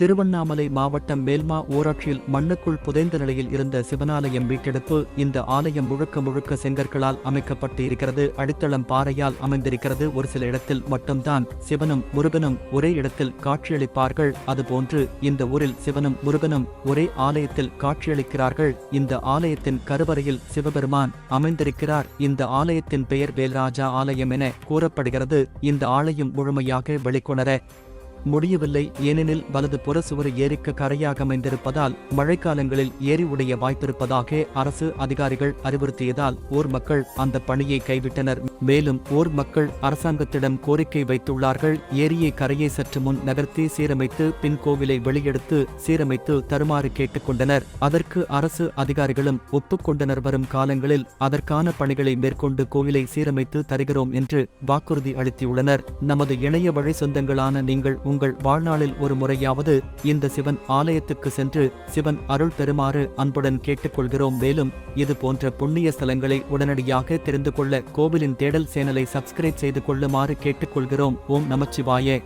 திருவண்ணாமலை மாவட்டம் மேல்மா ஊராட்சியில் மண்ணுக்குள் புதைந்த நிலையில் இருந்த சிவனாலயம் மீட்டெடுப்பு இந்த ஆலயம் முழுக்க முழுக்க செங்கற்களால் அமைக்கப்பட்டு இருக்கிறது அடித்தளம் பாறையால் அமைந்திருக்கிறது. ஒரு சில இடத்தில் மட்டும்தான் சிவனும் முருகனும் ஒரே இடத்தில் காட்சியளிப்பார்கள். அதுபோன்று இந்த ஊரில் சிவனும் முருகனும் ஒரே ஆலயத்தில் காட்சியளிக்கிறார்கள். இந்த ஆலயத்தின் கருவறையில் சிவபெருமான் அமைந்திருக்கிறார். இந்த ஆலயத்தின் பெயர் வேல்ராஜா ஆலயம் என கூறப்படுகிறது. இந்த ஆலயம் முழுமையாக வெளிக்கொணர முடியவில்லை ஏனெனில் வலது புற சுவர் ஏரிக்கு கரையாக அமைந்திருப்பதால் மழைக்காலங்களில் ஏரி உடைய வாய்ப்பிருப்பதாக அரசு அதிகாரிகள் அறிவுறுத்தியதால் ஊர் மக்கள் அந்த பணியை கைவிட்டனர். மேலும் ஊர் மக்கள் அரசாங்கத்திடம் கோரிக்கை வைத்துள்ளார்கள். ஏரியை கரையை சற்று முன் நகர்த்தி சீரமைத்து பின் கோவிலை வெளியெடுத்து சீரமைத்து தருமாறு கேட்டுக்கொண்டனர். அதற்கு அரசு அதிகாரிகளும் ஒப்புக்கொண்டனர் வரும் காலங்களில் அதற்கான பணிகளை மேற்கொண்டு கோவிலை சீரமைத்து தருகிறோம் என்று வாக்குறுதி அளித்துள்ளனர். நமது இணைய வழி சொந்தங்களான நீங்கள் உங்கள் வாழ்நாளில் ஒரு முறையாவது இந்த சிவன் ஆலயத்துக்கு சென்று சிவன் அருள் பெறுமாறு அன்புடன் கேட்டுக்கொள்கிறோம். மேலும் இது போன்ற புண்ணிய ஸ்தலங்களை உடனடியாக தெரிந்து கொள்ள கோவிலின் தேடல் சேனலை சப்ஸ்கிரைப் செய்து கொள்ளுமாறு கேட்டுக்கொள்கிறோம். ஓம் நமச்சிவாயே.